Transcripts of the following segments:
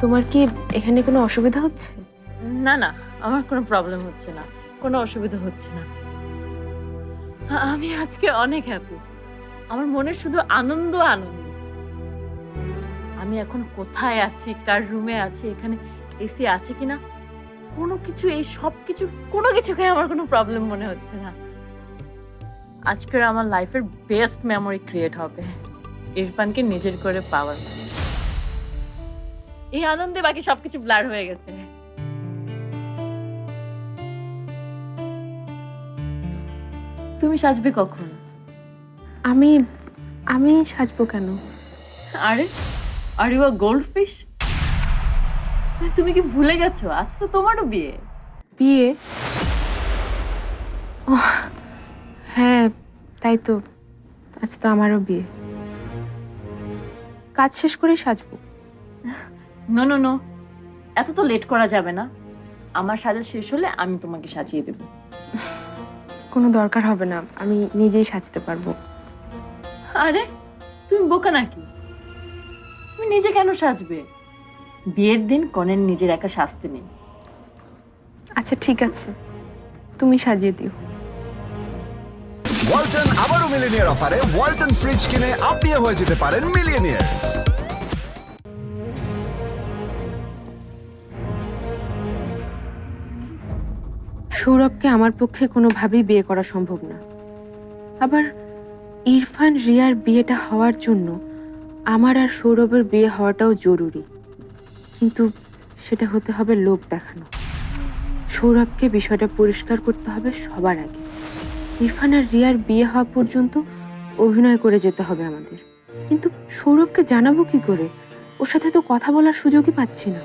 তোমার কি এখানে কোনো অসুবিধা হচ্ছে? না না, আমার কোনো প্রবলেম হচ্ছে না। কোনো অসুবিধা হচ্ছে না। আমি আজকে অনেক হ্যাপি আমার মনে শুধু আনন্দ আনন্দ। আমি এখন কোথায় আছি, কার রুমে আছি, এখানে এসি আছে কিনা? কোনো কিছু, এই সব কিছু, কোনো কিছুকে আমার কোনো প্রবলেম মনে হচ্ছে না। আজকের আমার লাইফের বেস্ট মেমোরি ক্রিয়েট হবে। ইরফানকে নিজের করে পাওয়ার এই আনন্দে বাকি সবকিছু ব্লার হয়ে গেছে। তুমি সাজবে কখন? আমি আমি সাজবো কেন? আরে আর ইউ গোল্ড ফিশ তুমি কি ভুলে গেছো? আজ তো তোমারও বিয়ে। বিয়ে? হ্যাঁ তাই তো। আজ তো আমারও বিয়ে। কাজ শেষ করে সাজবো। নো নো নো এত তো লেট করা যাবে না। আমার সাজা শেষ হলে আমি তোমাকে সাজিয়ে দেবো। কোনো দরকার হবে না। আমি নিজেই সাজতে পারব। আরে তুমি বোকা নাকি? তুমি নিজে কেন সাজবে? বিয়ের দিন কনের নিজের একা সাজতে নেই। আচ্ছা ঠিক আছে। তুমি সাজিয়ে দিও। ওয়ালটন আবারও মিলিনিয়ার অফারে ওয়ালটন ফ্রিজ কিনে আপনিও হয়ে যেতে পারেন মিলিয়নিয়ার। সৌরভকে আমার পক্ষে কোনোভাবেই বিয়ে করা সম্ভব না। আবার ইরফান, রিয়ার বিয়েটা হওয়ার জন্য আমার আর সৌরভের বিয়ে হওয়াটাও জরুরি। কিন্তু সেটা হতে হবে লোক দেখানো। সৌরভকে বিষয়টা পরিষ্কার করতে হবে সবার আগে। ইরফান আর রিয়ার বিয়ে হওয়া পর্যন্ত অভিনয় করে যেতে হবে আমাদের। কিন্তু সৌরভকে জানাব কি করে? ওর সাথে তো কথা বলার সুযোগই পাচ্ছি না।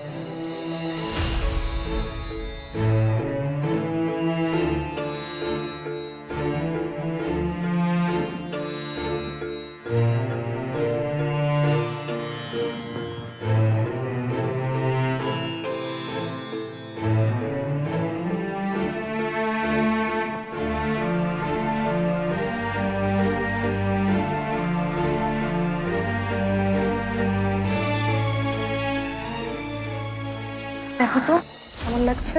দেখো তো কেমন লাগছে?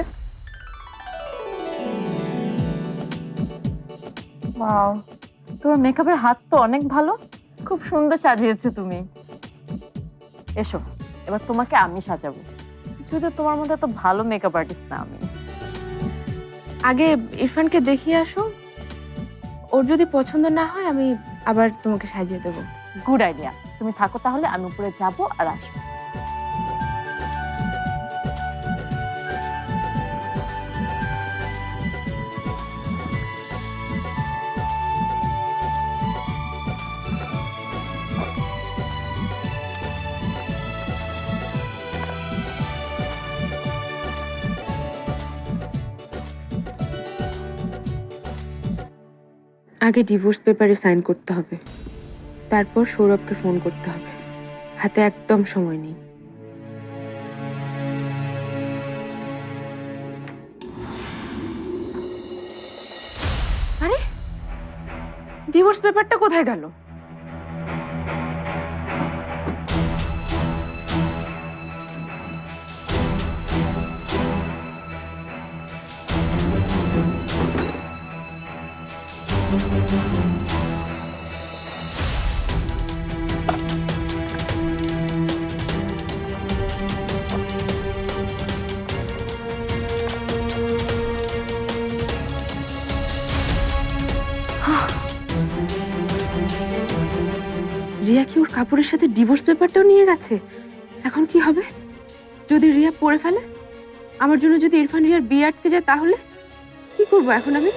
ওয়াও তোমার মেকআপের হাত তো অনেক ভালো। খুব সুন্দর সাজিয়েছো তুমি। এসো এবার তোমাকে আমি সাজাবো। যদি তোমার মধ্যে এত ভালো মেকআপ আর্টিস্ট না আমি। আগে ইরফানকে দেখিয়ে আসো। ওর যদি পছন্দ না হয় আমি আবার তোমাকে সাজিয়ে দেবো। গুড আইডিয়া তুমি থাকো তাহলে আমি উপরে যাব আর আসব। আগে ডিভোর্স পেপারে সাইন করতে হবে। তারপর সৌরভকে ফোন করতে হবে। হাতে একদম সময় নেই। আরে ডিভোর্স পেপারটা কোথায় গেল? রিয়া কি ওর কাপড়ের সাথে ডিভোর্স পেপারটাও নিয়ে গেছে? এখন কি হবে? যদি রিয়া পড়ে ফেলে? আমার জন্য যদি ইরফান রিয়ার বিয়ে আটকে যায় তাহলে? কি করব এখন আমি?